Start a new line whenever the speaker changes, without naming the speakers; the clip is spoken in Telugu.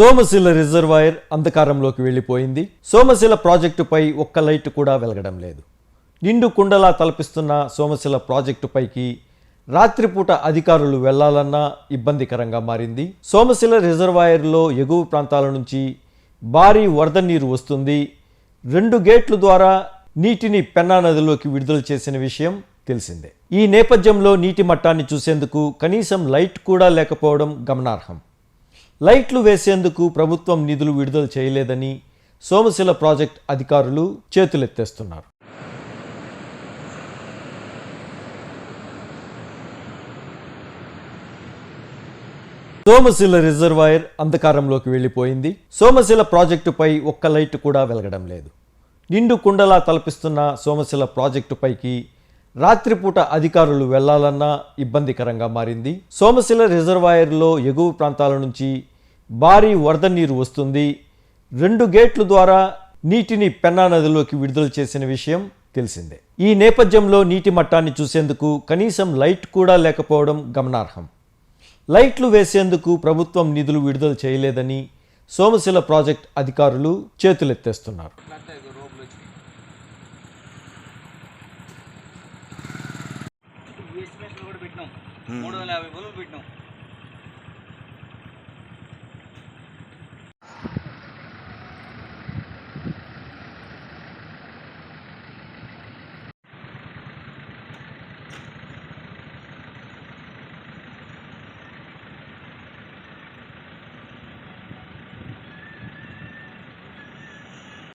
సోమశిల రిజర్వాయర్ అంధకారంలోకి వెళ్ళిపోయింది. సోమశిల ప్రాజెక్టుపై ఒక్క లైట్ కూడా వెలగడం లేదు. నిండు కుండలా తలపిస్తున్న సోమశిల ప్రాజెక్టుపైకి రాత్రిపూట అధికారులు వెళ్ళాలన్నా ఇబ్బందికరంగా మారింది. సోమశిల రిజర్వాయర్లో ఎగువ ప్రాంతాల నుంచి భారీ వరద నీరు వస్తుంది. రెండు గేట్ల ద్వారా నీటిని పెన్నా నదిలోకి విడుదల చేసిన విషయం తెలిసిందే. ఈ నేపథ్యంలో నీటి మట్టాన్ని చూసేందుకు కనీసం లైట్ కూడా లేకపోవడం గమనార్హం. లైట్లు వేసేందుకు ప్రభుత్వం నిధులు విడుదల చేయలేదని సోమశిల ప్రాజెక్ట్ అధికారులు చేతులెత్తేస్తున్నారు. సోమశిల రిజర్వాయర్ అంధకారంలోకి వెళ్ళిపోయింది. సోమశిల ప్రాజెక్టుపై ఒక్క లైట్ కూడా వెలగడం లేదు. నిండు కుండలా తలపిస్తున్న సోమశిల ప్రాజెక్టుపైకి రాత్రిపూట అధికారులు వెళ్ళాలన్నా ఇబ్బందికరంగా మారింది. సోమశిల రిజర్వాయర్లో ఎగువ ప్రాంతాల నుంచి భారీ వరద నీరు వస్తుంది. రెండు గేట్ల ద్వారా నీటిని పెన్నా నదిలోకి విడుదల చేసిన విషయం తెలిసిందే. ఈ నేపథ్యంలో నీటి మట్టాన్ని చూసేందుకు కనీసం లైట్ కూడా లేకపోవడం గమనార్హం. లైట్లు వేసేందుకు ప్రభుత్వం నిధులు విడుదల చేయలేదని సోమశిల ప్రాజెక్ట్ అధికారులు చేతులెత్తేస్తున్నారు.
మూడు వందల యాభై బల్బులు పెట్టినాం.